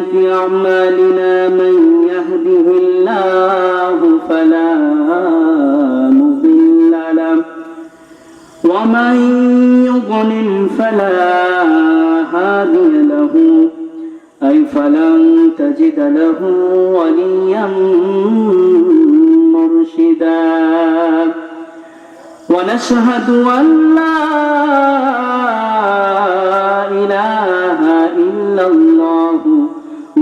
سيئات أعمالنا من يهده الله فلا مضل له ومن يضلل فلا هادي له أي فلن تجد له وليا مرشدا ونشهد أن لا إله إلا الله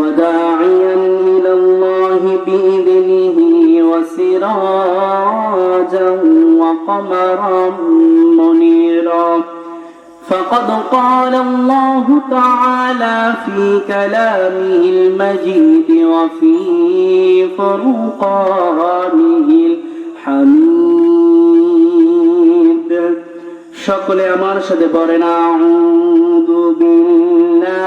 وداعيا إلى الله بإذنه وسراجا وقمرا منيرا فقد قال الله تعالى في كلامه المجيد وفي فرقانه الحميد সকলে আমার সাথে পড়েন আউযু বিল্লাহি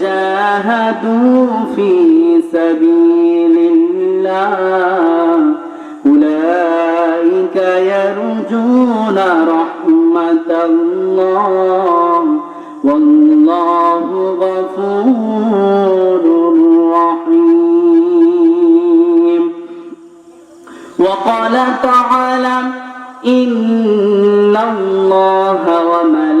وجاهدوا في سبيل الله. أولئك يرجون رحمة الله. والله غفور رحيم. وقال تعالى إن الله وملائكته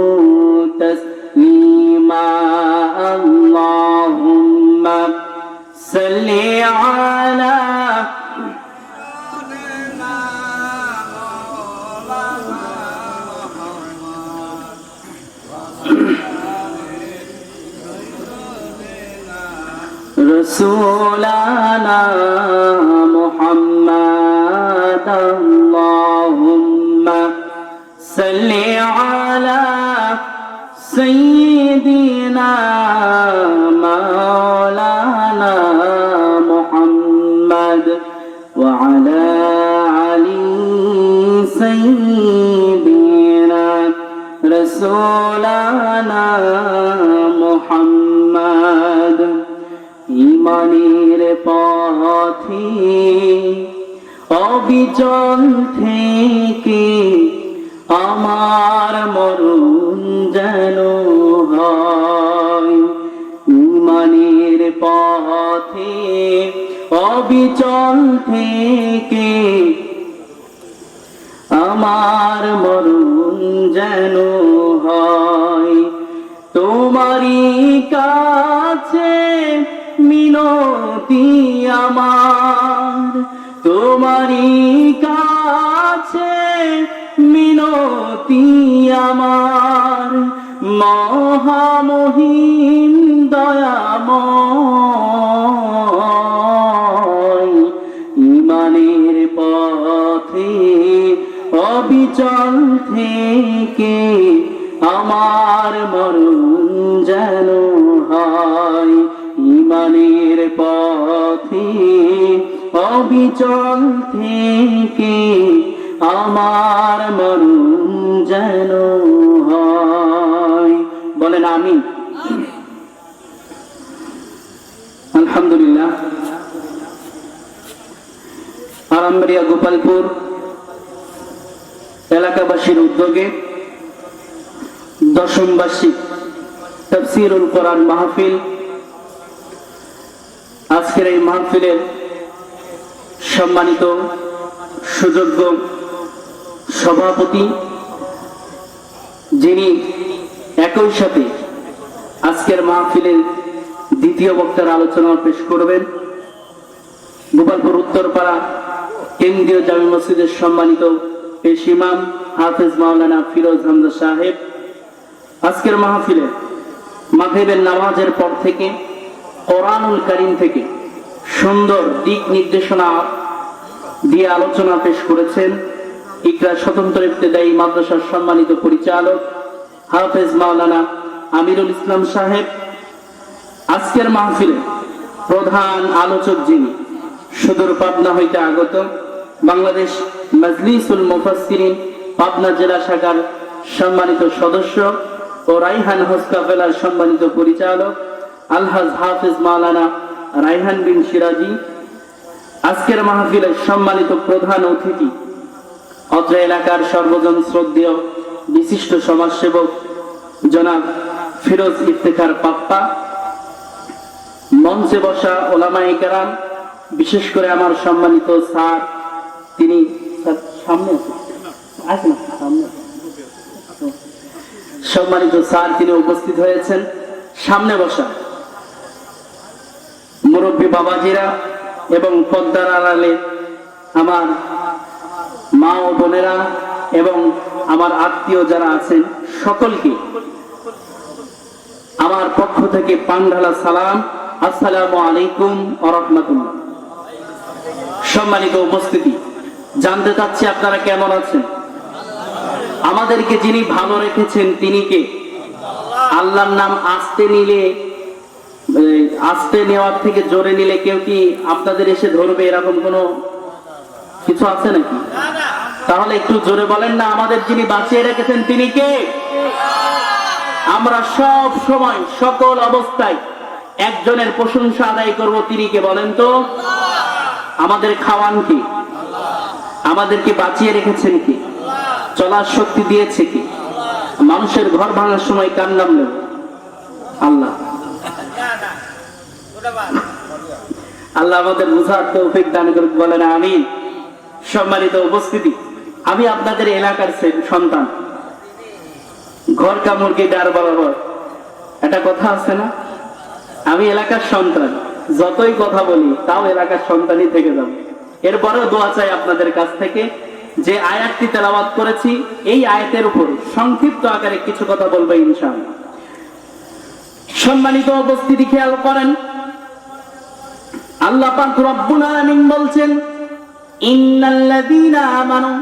মোহাম্মদ। ইমানের পথে অবিচল থেকে আমার মরুন যেন ইমানের পথে অবিচল থেকে আমার মরুন যেন হয়। কাছে মিনতি আমার। তোমারই কাছে মিনতি আমার। মহামহিম দয়াময় ইমানের পথে অবিচল থেকে থেকে আমার মরণ যেন হয়। বলেন আমি আলহামদুলিল্লাহ। আরামবাড়িয়া গোপালপুর এলাকাবাসীর উদ্যোগে দশম বার্ষিক তফসিরুল কোরআন মাহফিল আজকের এই মাহফিলের সম্মানিত সুযোগ্য সভাপতি, যিনি একই সাথে আজকের মাহফিলের দ্বিতীয় বক্তার আলোচনা পেশ করবেন। গোপালপুর উত্তরপাড়া কেন্দ্রীয় জামি মসজিদের সম্মানিত পেশ ইমাম হাফেজ মাওলানা ফিরোজ হামদা সাহেব। আজকের মাহফিলে মাগরিবের নামাজের পর থেকে কোরআনুল কারিম থেকে সুন্দর দিক নির্দেশনা দিয়ে আলোচনা পেশ করেছেন ইকরা স্বতন্ত্র ইবতেদায়ী মাদ্রাসার সম্মানিত পরিচালক হাফেজ মাওলানা আমিরুল ইসলাম সাহেব। আজকের মাহফিলে প্রধান আলোচক যিনি, সুদূর পাবনা হইতে আগত বাংলাদেশ মজলিসুল মুফাসসিরিন, পাবনা জেলা শাখার সম্মানিত সদস্য ও রাইহান হজ কাফেলার সম্মানিত পরিচালক আলহাজ হাফিজ মাওলানা রাইহান বিন সিরাজি। আজকের মাহফিলের সম্মানিত প্রধান অতিথি, অত্র এলাকার সর্বজন শ্রদ্ধেয় বিশিষ্ট সমাজসেবক জনাব ফিরোজ ইফতেখার পাপ্পা, মঞ্চে বসা ওলামাই কেরাম বিশেষ করে আমার সম্মানিত স্যার, তিনি সামনে সামনে সম্মানিত স্যার, তিনি উপস্থিত হয়েছেন। সামনে বসা। মুরব্বী বাবাজিরা এবং পদ্মার আড়ালে আমার মা ও বোনেরা এবং আমার আত্মীয় যারা আছেন সকলকে আমার পক্ষ থেকে পান্ডালা সালাম। আসসালামু আলাইকুম আরহামতুল্লাহ সম্মানিত উপস্থিতি, জানতে চাচ্ছি আপনারা কেমন আছেন? আমাদেরকে যিনি ভালো রেখেছেন তিনি কে? আল্লাহর নাম আসতে নিলে আসতে নেওয়ার থেকে জোরে নিলে কেউ কি আপনাদের এসে ধরবে? এরকম কোনো কিছু আছে নাকি? তাহলে একটু জোরে বলেন না, আমাদের যিনি বাঁচিয়ে রেখেছেন তিনি কে? আমরা সব সময় সকল অবস্থায় একজনের প্রশংসা আদায় করব, তিনি কে বলেন তো? আমাদের খাওয়ান কি? আমাদেরকে বাঁচিয়ে রেখেছেন কি? চলার শক্তি দিয়েছে কি? মানুষের ঘর ভাঙার সময় কার নাম নেব? আল্লাহ। আল্লাহ আমাদের বুঝার তৌফিক দান করুক, বলেন আমি সম্মানিত উপস্থিতি, আমি আপনাদের এলাকার সন্তান। ঘর কামড়কে ডার বরাবর? একটা কথা আছে না? আমি এলাকার সন্তান, যতই কথা বলি, তাও এলাকার সন্তানই থেকে যাব। এরপরেও দোয়া চাই আপনাদের কাছ থেকে, যে আয়াতটি তেলাওয়াত করেছি, এই আয়াতের উপর সংক্ষিপ্ত আকারে কিছু কথা বলব ইনশাআল্লাহ। সম্মানিত উপস্থিতি খেয়াল করেন আল্লাহ পাক রব্বুল আলামিন বলছেন, ইন্নাল্লাযীনা আমানু।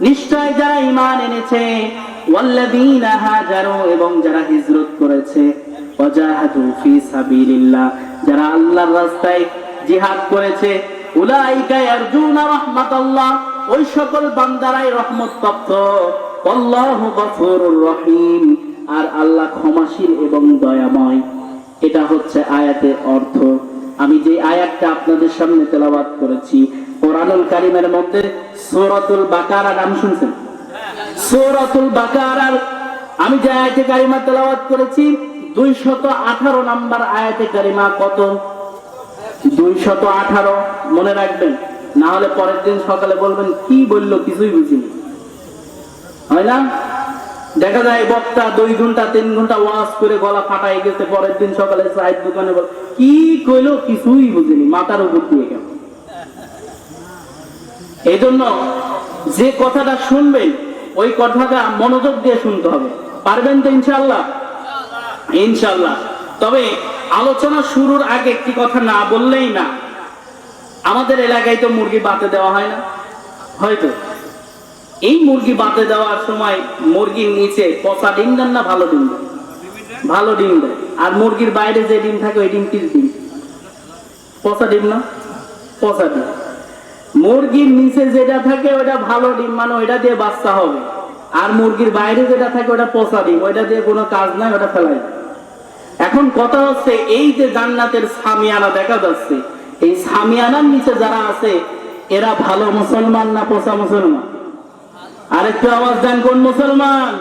নিশ্চয় যারা ঈমান এনেছে, ওয়াল্লাযীনা হাজারু এবং যারা হিজরত করেছে, ওয়াজাহাদু সাবিলিল্লাহ। যারা আল্লাহর রাস্তায় জিহাদ করেছে, উলাইকা ইয়ারজুনা রাহমাতাল্লাহ। ওই সকল বান্দারাই রহমত প্রাপ্ত। আল্লাহু গফুরুর রহিম। আর আল্লাহ ক্ষমাশীল এবং দয়াময়। এটা হচ্ছে আয়াতের অর্থ। আমি যে আয়াতটা আপনাদের সামনে তেলাবাদ করেছি, কোরআনুল কারিমের মধ্যে সূরাতুল বাকারা নাম শুনছেন? সূরাতুল বাকারার, আমি যে আয়াতে কারিমা তেলাওয়াত করেছি 218 নাম্বার আয়াতে কারিমা কত? 218 মনে রাখবেন, না হলে পরের দিন সকালে বলবেন, কি বলল কিছুই বুঝিনি। হয় না? দেখা যায় বক্তা দুই ঘণ্টা, তিন ঘণ্টা ওয়াজ করে গলা ফাটাই গেছে, পরের দিন সকালে চায়ের দোকানে বল, কি কইলো? কিছুই বুঝিনি, মাথার উপর দিয়ে গেল। এই জন্য যে কথাটা শুনবেন, ওই কথাটা মনোযোগ দিয়ে শুনতে হবে। পারবেন তো ইনশাল্লাহ ইনশাল্লাহ তবে আলোচনা শুরুর আগে একটি কথা না বললেই না। আমাদের এলাকায় তো মুরগি বাতে দেওয়া হয় না। হয়তো। এই মুরগি বাতে দেওয়ার সময় মুরগির নিচে পচা ডিম দেন না ভালো ডিম দেন? ভালো ডিম দেয় আর মুরগির বাইরে যে ডিম থাকে, ওই ডিম কি ডিম? পচা ডিম না? পচা ডিম। মুরগির নিচে যেটা থাকে ওটা ভালো ডিম মানে ওইটা দিয়ে বাচ্চা হবে। আর মুরগির বাইরে যেটা থাকে ওটা পচা ডিম। ওইটা দিয়ে কোনো কাজ নাই ওটা ফেলাই এখন কথা হচ্ছে, এই যে জান্নাতের সামিয়ানা দেখা যাচ্ছে, এই সামিয়ানার নিচে যারা আছে, এরা ভালো মুসলমান না পচা মুসলমান? আরেকটু আওয়াজ দেন কোন মুসলমান?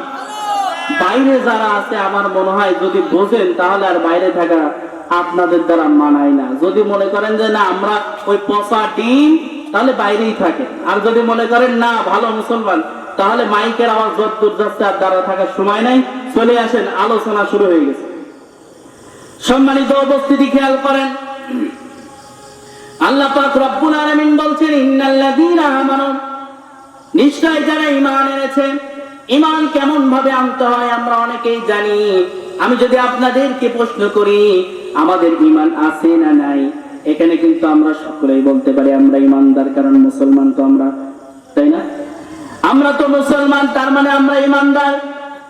বাইরে যারা আছে, আমার মনে হয় যদি বোঝেন, তাহলে আর বাইরে থাকা আপনাদের দ্বারা মানায় না। যদি মনে করেন যে না, আমরা ওই পচা ডিম, তাহলে বাইরেই থাকে। আর যদি মনে করেন না, ভালো মুসলমান, তাহলে মাইকের আওয়াজ যদ্দূর যাচ্ছে আর দ্বারা থাকার সময় নাই। চলে আসেন, আলোচনা শুরু হয়ে গেছে। সম্মানিত উপস্থিতি খেয়াল করেন। আল্লাহ পাক রব্বুল আলামিন বলছেন, ইন্নাল্লাযীনা আমানু নিশ্চয় যারা ঈমান এনেছে, ঈমান কেমন ভাবে আনতে হয় আমরা অনেকেই জানি। আমি যদি আপনাদেরকে প্রশ্ন করি, আমাদের ঈমান আছে না নাই? এখানে কিন্তু আমরা সকলেই বলতে পারি, আমরা ঈমানদার, কারণ মুসলমান তো আমরা, তাই না? আমরা তো মুসলমান, তার মানে আমরা ইমানদার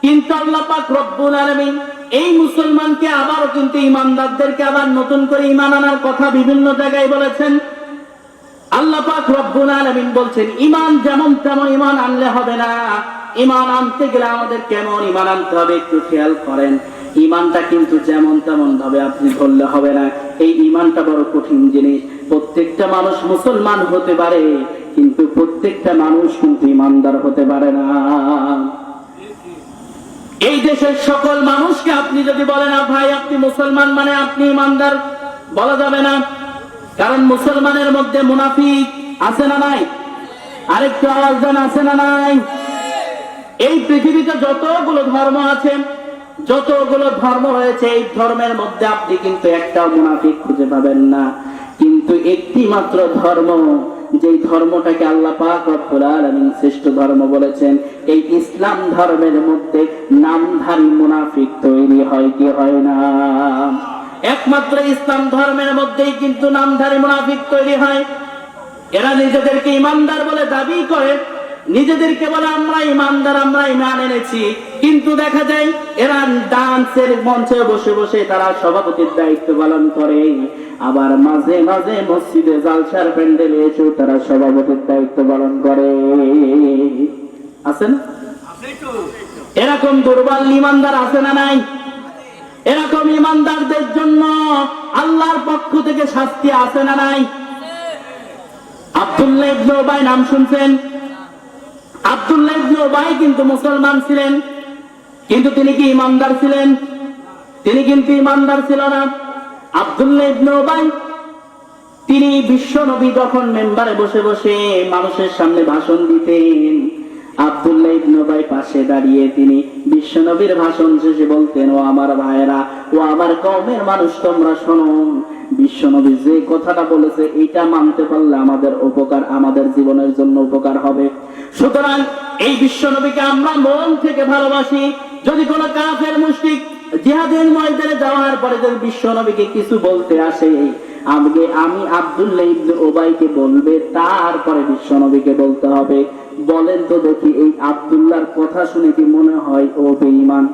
কিন্তু আল্লাহ পাক রব্বুল আলামিন এই মুসলমানকে আবারও কিন্তু ইমানদারদেরকে আবার নতুন করে ইমান আনার কথা বিভিন্ন জায়গায় বলেছেন। আল্লাহ পাক রব্বুল আলামিন বলছেন, ইমান যেমন তেমন ইমান আনলে হবে না। ইমান আনতে গেলে আমাদের কেমন ইমান আনতে হবে একটু খেয়াল করেন। ইমানটা কিন্তু যেমন তেমন ভাবে আপনি হবে না। এই ইমানটা বড় কঠিন জিনিস। প্রত্যেকটা মানুষ মুসলমান হতে পারে, কিন্তু প্রত্যেকটা মানুষ কিন্তু ইমানদার হতে পারে না। এই দেশের সকল মানুষকে আপনি যদি বলেন ভাই, আপনি মুসলমান মানে আপনি ইমানদার? বলা যাবে না। কারণ মুসলমানের মধ্যে মুনাফিক আছে না নাই? আরেকটু আওয়াজ দেন, আছে না নাই? এই পৃথিবীতে যতগুলো ধর্ম আছে, যতগুলো ধর্ম রয়েছে, এই ধর্মের মধ্যে আপনি কিন্তু একটাও মুনাফিক খুঁজে পাবেন না। কিন্তু একটি মাত্র ধর্ম যে ধর্মটাকে আল্লাহ পাক রব্বুল আলামিন শ্রেষ্ঠ ধর্ম বলেছেন, এই ইসলাম ধর্মের মধ্যে নামধারী মুনাফিক তৈরি হয় কি হয় না? একমাত্র ইসলাম ধর্মের মধ্যেই কিন্তু নামধারী মুনাফিক তৈরি হয়। এরা নিজেদেরকে ইমানদার বলে দাবি করে। নিজেদেরকে বলে আমরা ইমানদার আমরা ইমান এনেছি। কিন্তু দেখা যায় এরা ডান্সের মঞ্চে বসে বসে তারা সভাপতির দায়িত্ব পালন করে। আবার মাঝে মাঝে মসজিদে জালসার প্যান্ডেলে এসেও তারা সভাপতির দায়িত্ব পালন করে। আছেন এরকম দুর্বল ইমানদার আছে না নাই? এরকম ইমানদারদের জন্য আল্লাহর পক্ষ থেকে শাস্তি আছে না নাই? আব্দুল্লাহ নাম শুনছেন? আব্দুল্লাহ কিন্তু মুসলমান ছিলেন। কিন্তু তিনি কি ইমানদার ছিলেন? তিনি কিন্তু ইমানদার ছিল না। আব্দুল্লাহ তিনি বিশ্ব নবী যখন মেম্বারে বসে বসে মানুষের সামনে ভাষণ দিতেন। আব্দুল্লাহ পাশে দাঁড়িয়ে তিনি বিশ্বনবীর ভাষণ শেষে বলতেন, ও আমার ভাইয়েরা, ও আমার কমের মানুষ, তোমরা শোনো। বিশ্বনবী যে কথাটা বলেছে, এটা মানতে পারলে আমাদের উপকার, আমাদের জীবনের জন্য উপকার হবে। সুতরাং এই বিশ্বনবীকে আমরা মন থেকে ভালোবাসি। যদি কোনো কাফের মুশরিক জিহাদের ময়দানে যাওয়ার পরে যদি বিশ্ব নবীকে কিছু বলতে আসে আগে আমি আব্দুল্লাহ ইবনে ওবাইকে বলবে, তারপরে বিশ্ব নবীকে বলতে হবে। বলেন তো দেখি এই আব্দুল্লাহর কথা শুনে কি মনে হয় ও বেঈমান?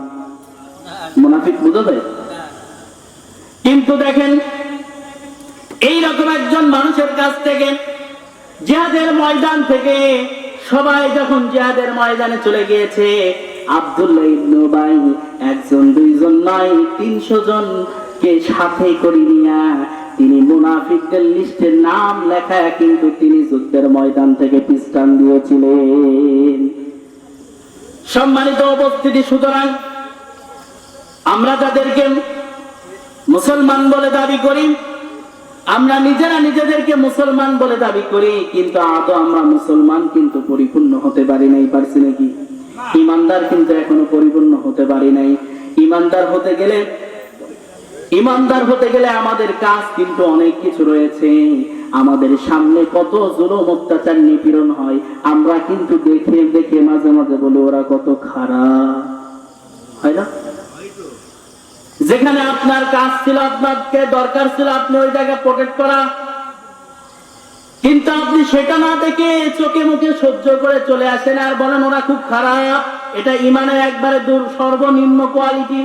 মুনাফিক বুঝা যায় কিন্তু দেখেন এই রকম একজন মানুষের কাছ থেকে জিহাদের ময়দান থেকে সবাই যখন জিহাদের ময়দানে চলে গিয়েছে আব্দুল্লাহ ইবনে উবাই, একজন, দুইজন নয়, তিনশো জন কে সাথে করে নিয়া তিনি মুনাফিকদের লিস্টের নাম লেখা কিন্তু তিনি যুদ্ধের ময়দান থেকে দিয়েছিলেন। সম্মানিত উপস্থিতি, সুতরাং আমরা যাদেরকে মুসলমান বলে দাবি করি, আমরা নিজেরা নিজেদেরকে মুসলমান বলে দাবি করি, কিন্তু আদৌ আমরা মুসলমান কিন্তু পরিপূর্ণ হতে পারি নাই, পারছি নাকি? ইমানদার কিন্তু এখনও পরিপূর্ণ হতে পারি নাই। ইমানদার হতে গেলে, ইমানদার হতে গেলে আমাদের কাজ কিন্তু অনেক কিছু রয়েছে। আমাদের সামনে কত জুলুম, অত্যাচার, নিপীড়ন হয়, আমরা কিন্তু দেখে দেখে মাঝে মাঝে বলি, ওরা কত খারাপ। হয় না? যেখানে আপনার কাজ ছিল, আপনাকে দরকার ছিল, আপনি ওই জায়গায় প্রোটেক্ট করা কিন্তু আপনি সেটা না দেখে চোখে মুখে সহ্য করে চলে আসেন আর বলেন ওরা খুব খারাপ। এটা ইমানের একবারে দূর, সর্বনিম্ন কোয়ালিটি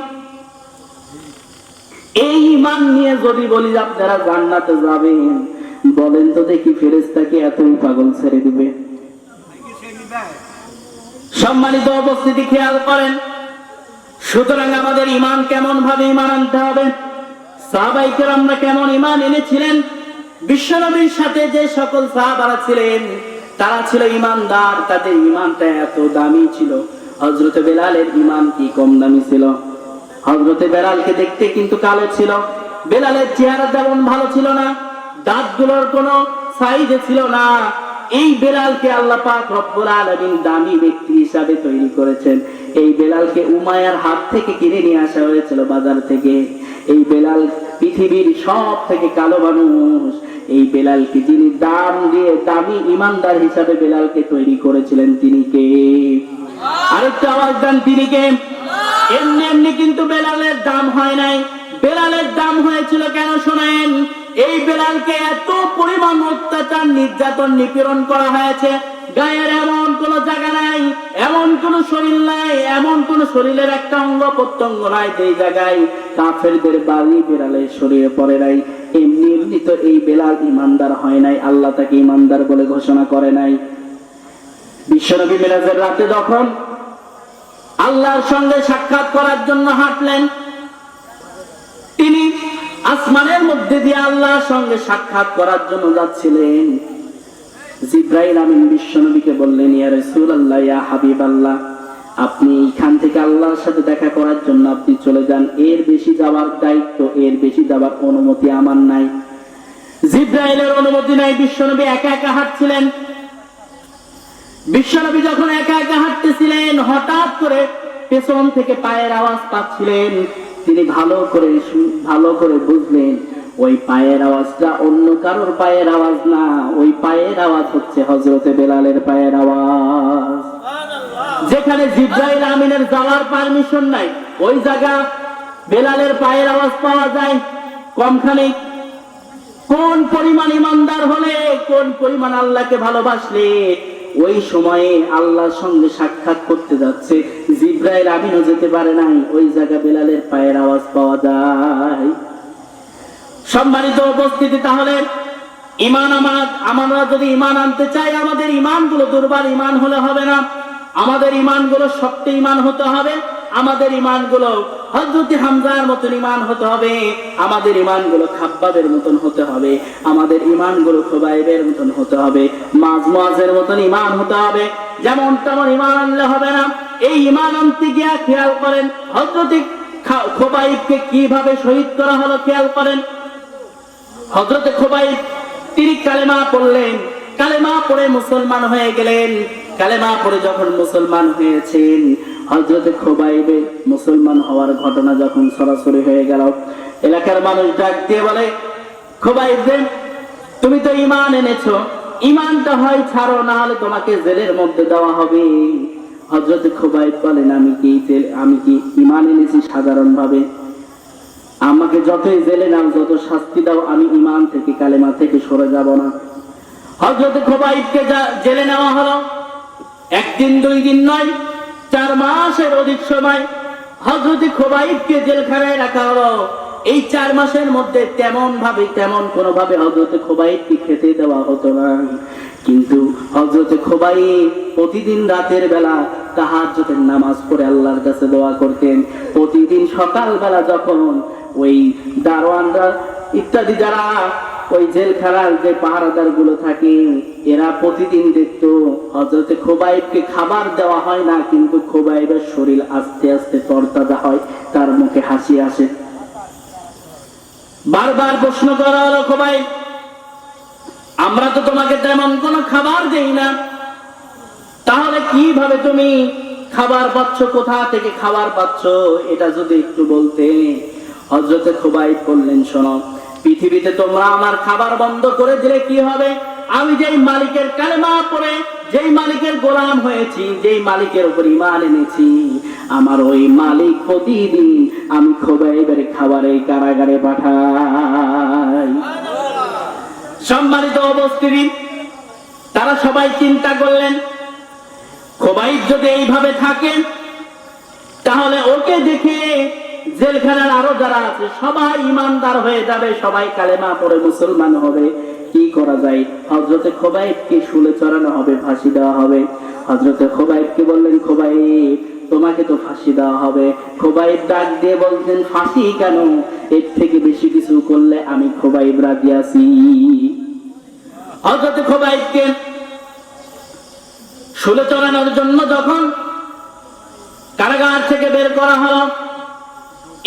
এই ইমান নিয়ে যদি বলি, আপনারা জান্নাতে যাবেন। বলেন তো দেখি ফেরেস্তাকে এতই পাগল ছেড়ে দিবে। সম্মানিত উপস্থিতি খেয়াল করেন, সুতরাং আমাদের ইমান কেমন ভাবে ইমান আনতে হবে? সাহাবাইকের আমরা কেমন ইমান এনেছিলেন? বিশ্বনবীর সাথে যে সকল সাহাবারা ছিলেন, তারা ছিল ইমানদার, তাদের ইমানটা এত দামি ছিল। হজরতে বেলালের ইমান কি কম দামি ছিল? হজরতে বেলালকে দেখতে কিন্তু কালো ছিল। বেলালের চেহারা তেমন ভালো ছিল না, দাঁতগুলোর কোনো সাইজে ছিল না। এই বেলালকে আল্লাহ পাক রব্বুল আলামিন দামি ব্যক্তি হিসাবে তৈরি করেছেন। এই বেলালকে উমায়ার হাত থেকে কিনে নিয়ে আসা হয়েছিল বাজার থেকে। এই বেলাল পৃথিবীর সব থেকে কালো মানুষ। এই বেলালকে যিনি দাম দিয়ে দামি ইমানদার হিসাবে বেলালকে তৈরি করেছিলেন, তিনি কে? আরেকটা আওয়াজ দেন, তিনি কে? এমনি এমনি কিন্তু বেলালের দাম হয় নাই। বেলালের দাম হয়েছিল কেন শোনেন? এই বেলালকে এত পরিমাণ অত্যাচার, নির্যাতন, নিপীড়ন করা হয়েছে। গায়ের এমন কোন জায়গা কোন শরীর নাই, এমন কোন শরীরের একটা অঙ্গ প্রত্যঙ্গ নাই যেই জায়গায় কাফেরদের বাড়ি বেলালের শরীরে পড়ে নাই। এমনি এমনি তো এই বেলাল ইমানদার হয় নাই, আল্লাহ তাকে ইমানদার বলে ঘোষণা করে নাই। বিশ্বনবী মিরাজের রাতে যখন আল্লাহর সঙ্গে সাক্ষাৎ করার জন্য হাঁটলেন, তিনি আসমানের মধ্যে দিয়ে আল্লাহর সঙ্গে সাক্ষাৎ করার জন্য যাচ্ছিলেন। জিব্রাইল আমিন বিশ্বনবীকে বললেন, ইয়া রাসূলুল্লাহ, ইয়া হাবিবাল্লাহ, আপনি এখান থেকে আল্লাহর সাথে দেখা করার জন্য আপনি চলে যান। এর বেশি যাওয়ার দায়িত্ব, এর বেশি যাওয়ার অনুমতি আমার নাই। জিব্রাইলের অনুমতি নাই, বিশ্বনবী একা একা হাঁটছিলেন। বিশ্বনবী যখন একা একা হাঁটতেছিলেন, হঠাৎ করে পেছন থেকে পায়ের আওয়াজ পাচ্ছিলেন। তিনি ভালো করে ভালো করে বুঝলেন ওই পায়ের আওয়াজটা অন্য কারোর পায়ের আওয়াজ না, ওই পায়ের আওয়াজ হচ্ছে হজরতে বেলালের পায়ের আওয়াজ। যেখানে জিব্রাইল আমিনের যাওয়ার পারমিশন নাই, ওই জায়গা বেলালের পায়ের আওয়াজ পাওয়া যায় কমখানে কোন পরিমাণ ইমানদার হলে, কোন পরিমাণ আল্লাহকে ভালোবাসলে, ওই সময়ে আল্লাহর সঙ্গে সাক্ষাৎ করতে যাচ্ছে, জিব্রাইল আমিনও যেতে পারে নাই, ওই জায়গা বেলালের পায়ের আওয়াজ পাওয়া যায়। সম্মানিত উপস্থিতি, তাহলে ইমান আমার, আমরা যদি ইমান আনতে চাই, আমাদের ইমানগুলো দুর্বল ইমান হলে হবে না। আমাদের ইমানগুলো শক্ত ইমান হতে হবে, আমাদের ইমানগুলো হজরতি হামজার মতন ইমান হতে হবে, আমাদের ইমানগুলো খাব্বাবের মতন হতে হবে, আমাদের ইমানগুলো খোবাইবের মতন হতে হবে মাঝ মাঝের মতন ইমান হতে হবে, যেমন তেমন ইমান আনলে হবে না। এই ইমান আনতে গিয়া খেয়াল করেন হজরতি খোবাইবকে কীভাবে শহীদ করা হলো খেয়াল করেন? হজরতে খোবাই তিনি কালেমা পড়লেন। কালেমা পড়ে মুসলমান হয়ে গেলেন। কালেমা পড়ে যখন মুসলমান হয়েছেন হজরতে খোবাইবে মুসলমান হওয়ার ঘটনা যখন সরাসরি হয়ে গেল, এলাকার মানুষ ডাক দিয়ে বলে, খোবাইবে তুমি তো ইমান এনেছো। ইমানটা হয় ছাড়ো না হলে তোমাকে জেলের মধ্যে দেওয়া হবে। হজরত খোবাইব বলেন, আমি কি আমি কি ইমান এনেছি সাধারণ ভাবে আমাকে যতই জেলে নাও যত শাস্তি দাও, আমি ইমান থেকে, কালেমা থেকে সরে যাব না। হজরত খোবাইবকে জেলে নেওয়া হলো, একদিন, দুই দিন নয়, চার মাসের অধিক সময় হজরত খোবাইবকে জেলখানায় রাখা হলো। এই চার মাসের মধ্যে তেমন ভাবে তেমন কোন ভাবে হজরত খোবাইবকে খেতে দেওয়া হতো না। কিন্তু হজরত খোবাই প্রতিদিন রাতের বেলা তাহাজ্জুদের নামাজ পড়ে আল্লাহর কাছে দোয়া করতেন। প্রতিদিন সকালবেলা যখন ওই দারোয়ানরা ইত্যাদি যারা ওই জেলখানার যে পাহারাদারগুলো থাকে, এরা প্রতিদিন দেখতো হজরতে খোবাইবকে খাবার দেওয়া হয় না, কিন্তু খোবাইবের শরীর আস্তে আস্তে তরতাজা হয়, তার মুখে হাসি আসে। বারবার প্রশ্ন করা হলো খোবাইব আমরা তো তোমাকে তেমন কোনো খাবার দেই না। তাহলে কীভাবে তুমি খাবার পাচ্ছ? কোথা থেকে খাবার পাচ্ছ? এটা যদি একটু বলতে। হজরতে খোবাই বললেন, শোনো, পৃথিবীতে তোমরা আমার খাবার বন্ধ করে দিলে কি হবে? আমি যেই মালিকের কালেমা পড়ে, যেই মালিকের গোলাম হয়েছি, যেই মালিকের উপর ইমান এনেছি, আমার ওই মালিক প্রতিদিন আমি খোবাইবের খাবারে কারাগারে পাঠাই। সম্মানিত উপস্থিতি, তারা সবাই চিন্তা করলেন, খোবাইব যদি এইভাবে থাকে তাহলে ওকে দেখে জেলখানার আরও যারা আছে, সবাই ইমানদার হয়ে যাবে, সবাই কালেমা পড়ে মুসলমান হবে। কি করা যায়? হজরতে খোবাইবকে শুলে চড়ানো হবে, ফাঁসি দেওয়া হবে। হজরতে খোবাইবকে বললেন, খোবাইব তোমাকে তো ফাঁসি দেওয়া হবে। খোবাইব ডাক দিয়ে বলছেন, ফাঁসি কেন? এর থেকে বেশি কিছু করলে আমি খোবাইব রাজি আছি। হজরতে খোবাইবকে শুলে চড়ানোর জন্য যখন কারাগার থেকে বের করা হলো,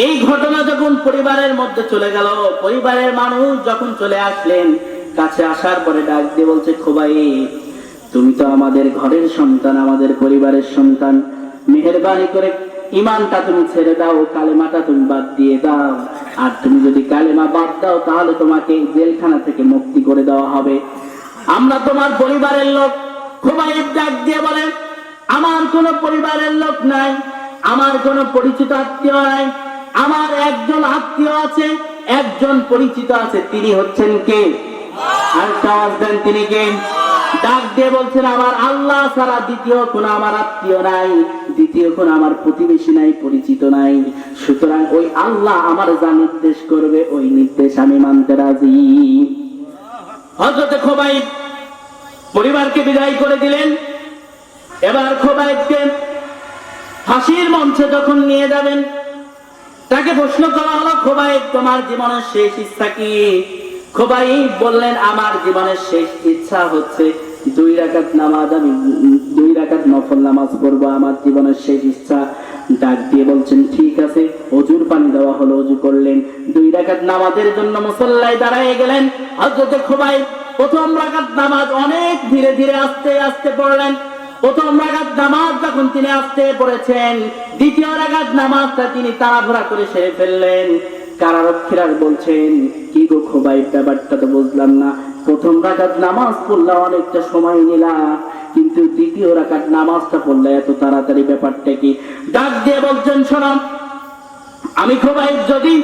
এই ঘটনা যখন পরিবারের মধ্যে চলে গেল, পরিবারের মানুষ যখন চলে আসলেন, কাছে আসার পরে ডাক দিয়ে বলছে খোবাই তুমি তো আমাদের ঘরের সন্তান, আমাদের পরিবারের সন্তান। মেহরবানি করে, ইমানটা তুমি ছেড়ে দাও, কালেমাটা তুমি বাদ দিয়ে দাও। আর তুমি যদি কালেমা বাদ দাও, তাহলে তোমাকে জেলখানা থেকে মুক্তি করে দেওয়া হবে। আমরা তোমার পরিবারের লোক ডাক দিয়ে আমার কোনো পরিবারের লোক নাই, আমার কোনো পরিচিত আত্মীয় নাই, আমার একজন আত্মীয় আছে, একজন পরিচিত আছে, তিনি হচ্ছেন কে? আর তিনি কে? ডাক দিয়ে বলছেন, আমার আল্লাহ ছাড়া দ্বিতীয় কোনো আমার আত্মীয় নাই, দ্বিতীয় কোনো আমার প্রতিবেশী নাই, পরিচিত নাই। সুতরাং ওই আল্লাহ আমার যা নির্দেশ করবে, ওই নির্দেশ আমি মানতে রাজি। হজরতে খোবাই পরিবারকে বিদায় করে দিলেন। এবার খোবাইবকে ফাঁসির মঞ্চে যখন নিয়ে যাবেন, তাকে প্রশ্ন করা হলো, খোবাইব, তোমার জীবনের শেষ ইচ্ছা কি? খোবাইব বললেন, আমার জীবনের শেষ ইচ্ছা হচ্ছে দুই রাকাত নামাজ, আমি দুই রাকাত নফল নামাজ পড়ব। আমার জীবনের শেষ ইচ্ছা ডাক দিয়ে বলছেন, ঠিক আছে, অজুর পানি দেওয়া হলো, অজু করলেন। দুই রাকাত নামাজের জন্য মুসল্লায় দাঁড়ায় গেলেন। হজরতে খোবাইব প্রথম রাকাত নামাজ অনেক ধীরে ধীরে আস্তে আস্তে পড়লেন। প্রথম রাগাত নামাজ যখন তিনি আসতে পড়েছেন, দ্বিতীয় রাগাত নামাজটা তিনি তাড়াহুড়া করে সেরে ফেললেন। কারারক্ষীরা বলছেন? কি গো খোবাই ব্যাপারটা তো বুঝলাম না। প্রথম রাগাত নামাজ পড়লে অনেকটা সময় নিলা কিন্তু দ্বিতীয় রাগাত নামাজটা পড়লে এত তাড়াতাড়ি ব্যাপারটা কি? ডাক দিয়ে বলছেন শোনাম আমি খোবাই যদি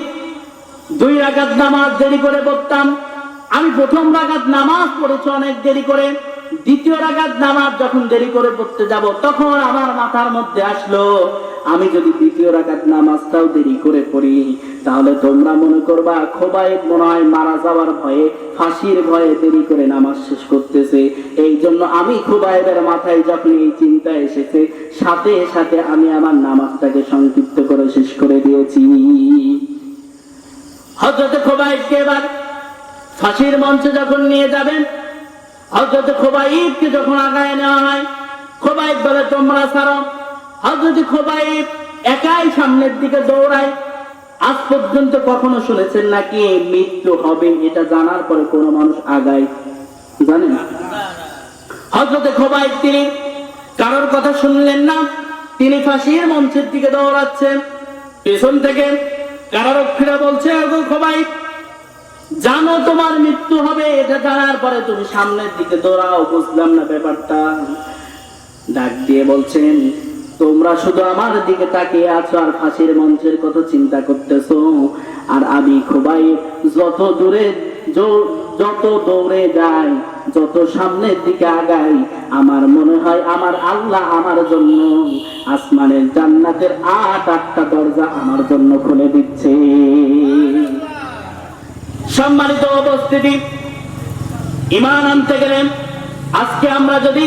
দুই রাকাত নামাজ দেরি করে পড়তাম, আমি প্রথম রাকাত নামাজ পড়েছি অনেক দেরি করে, দ্বিতীয় রাকাত নামাজ যখন দেরি করে পড়তে যাব, তখন আমার মাথার মধ্যে আসলো আমি যদি দ্বিতীয় রাকাত নামাজটাও দেরি করে পড়ি, তাহলে তোমরা মনে করবা খোবাই মনে হয় মারা যাওয়ার ভয়ে, ফাঁসির ভয়ে দেরি করে নামাজ শেষ করতেছে। এই জন্য আমি খোবাইবের মাথায় যখন এই চিন্তা এসেছে, সাথে সাথে আমি আমার নামাজটাকে সংক্ষিপ্ত করে শেষ করে দিয়েছি। হজরত খোবাইবকে এবার ফাঁসির মঞ্চে যখন নিয়ে যাবেন হজরত খোবাইবকে যখন আগায় নেওয়া হয় খোবাইব বলে, তোমরা ছাড়ো। হজরত খোবাইব একাই সামনের দিকে দৌড়ায়। আজ পর্যন্ত কখনো শুনেছেন নাকি মৃত্যু হবে এটা জানার পরে কোনো মানুষ আগায়? জানেন হজরতে খোবাইব তিনি কারোর কথা শুনলেন না। তিনি ফাঁসির মঞ্চের দিকে দৌড়াচ্ছেন। পেছন থেকে কারারক্ষীরা বলছে, "ওগো খোবাইব, জানো তোমার মৃত্যু হবে এটা জানার পরে তুমি সামনের দিকে দৌড়াও, বুঝলাম না ব্যাপারটা। ডাক দিয়ে বলছেন তোমরা শুধু আমার দিকে তাকিয়ে আছো আর ফাঁসির মঞ্চের কথা চিন্তা করতেছো? আর আমি খোবাই যত দূরে যত দৌড়ে যাই, যত সামনের দিকে আগাই, আমার মনে হয় আমার আল্লাহ আমার জন্য আসমানের জান্নাতের আট, আটটা দরজা আমার জন্য খুলে দিচ্ছে। সম্মানিত উপস্থিতি ইমান আনতে গেলেন আজকে আমরা যদি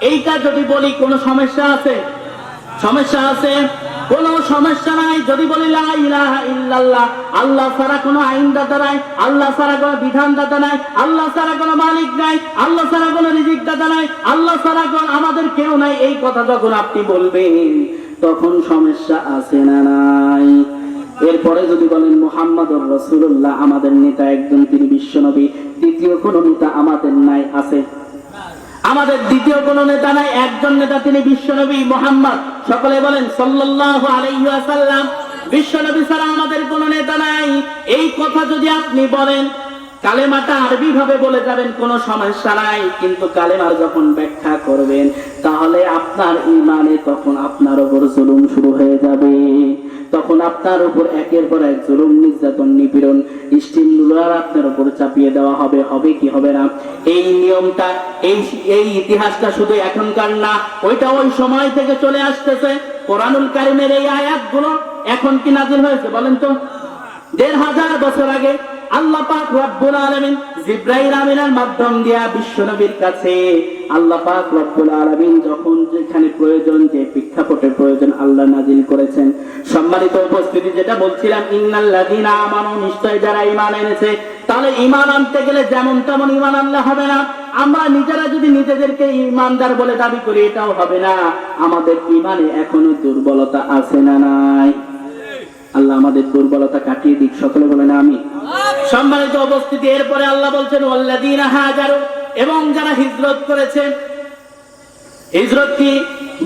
এইটা যদি বলি, কোনো সমস্যা আছে? সমস্যা আছে? কোনো সমস্যা নাই। যদি বলি লা ইলাহা ইল্লাল্লাহ, আল্লাহ ছাড়া কোনো আইনদাতা নাই, আল্লাহ ছাড়া কোনো বিধানদাতা নাই, আল্লাহ ছাড়া কোনো মালিক নাই, আল্লাহ ছাড়া কোনো রিজিক দাতা নাই, আল্লাহ ছাড়া কোনো আমাদের কেউ নাই, এই কথা যখন আপনি বলবেন, তখন সমস্যা আছে না নাই? এরপরে যদি বলেন মোহাম্মদ রসুল্লাহ আমাদের নেতা একজন, তিনি বিশ্বনবী দ্বিতীয় কোন নেতা আমাদের নাই, আছে? আমাদের দ্বিতীয় কোন নেতা নাই, একজন নেতা, তিনি বিশ্বনবী মোহাম্মদ। সকলে বলেন সাল্লাল্লাহু আলাইহি ওয়াসাল্লাম বিশ্বনবী ছাড়া আমাদের কোন নেতা নাই। এই কথা যদি আপনি বলেন, কালেমাটা আরবি ভাবে বলে যাবেন, কোনো সমস্যা নাই। কিন্তু কালেমার যখন ব্যাখ্যা করবেন, তাহলে আপনার ইমানে তখন আপনার ওপর জুলুম শুরু হয়ে যাবে। তখন আপনার উপর একের পর এক জুলুম, নির্যাতন, নিপীড়ন, স্টিম রুলার আপনার উপর চাপিয়ে দেওয়া হবে হবে কি হবে না? এই নিয়মটা, এই এই ইতিহাসটা শুধু এখনকার না, ওইটা ওই সময় থেকে চলে আসতেছে। কোরআনুল কারিমের এই আয়াতগুলো এখন কি নাজির হয়েছে বলেন তো? দেড় হাজার বছর আগে আল্লাহ পাক রব্বুল আমিনের মাধ্যম দিয়া কাছে আল্লাহ পাক রব্বুল যখন যেখানে প্রয়োজন যে প্রয়োজন আল্লাহ নাজিল করেছেন। সম্মানিত উপস্থিতি, যেটা বলছিলাম, ইন্নাল্লাযীনা নিশ্চয় যারা ঈমান এনেছে, তাহলে ঈমান আনতে গেলে যেমন তেমন ঈমান আনলে হবে না। আমরা নিজেরা যদি নিজেদেরকে ঈমানদার বলে দাবি করি, এটাও হবে না। আমাদের ঈমানে এখনও দুর্বলতা আছে না নাই? আল্লাহ আমাদের দুর্বলতা কাটিয়ে দিক, সকলে বলেন আমি সম্মানিত উপস্থিতি, এরপরে আল্লাহ বলছেন এবং যারা হিজরত করেছেন, হিজরত কি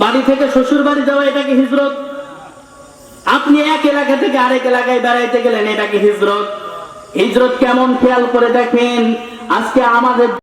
বাড়ি থেকে শ্বশুর বাড়ি যাওয়া এটা কি হিজরত? আপনি এক এলাকা থেকে আরেক এলাকায় বেড়াইতে গেলেন, এটা কি হিজরত? হিজরত কেমন খেয়াল করে দেখেন, আজকে আমাদের